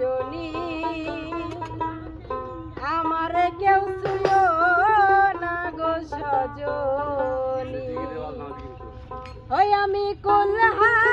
রজনী আমার কেউ শুনো না গো সজনি। ওই আমি কোলহা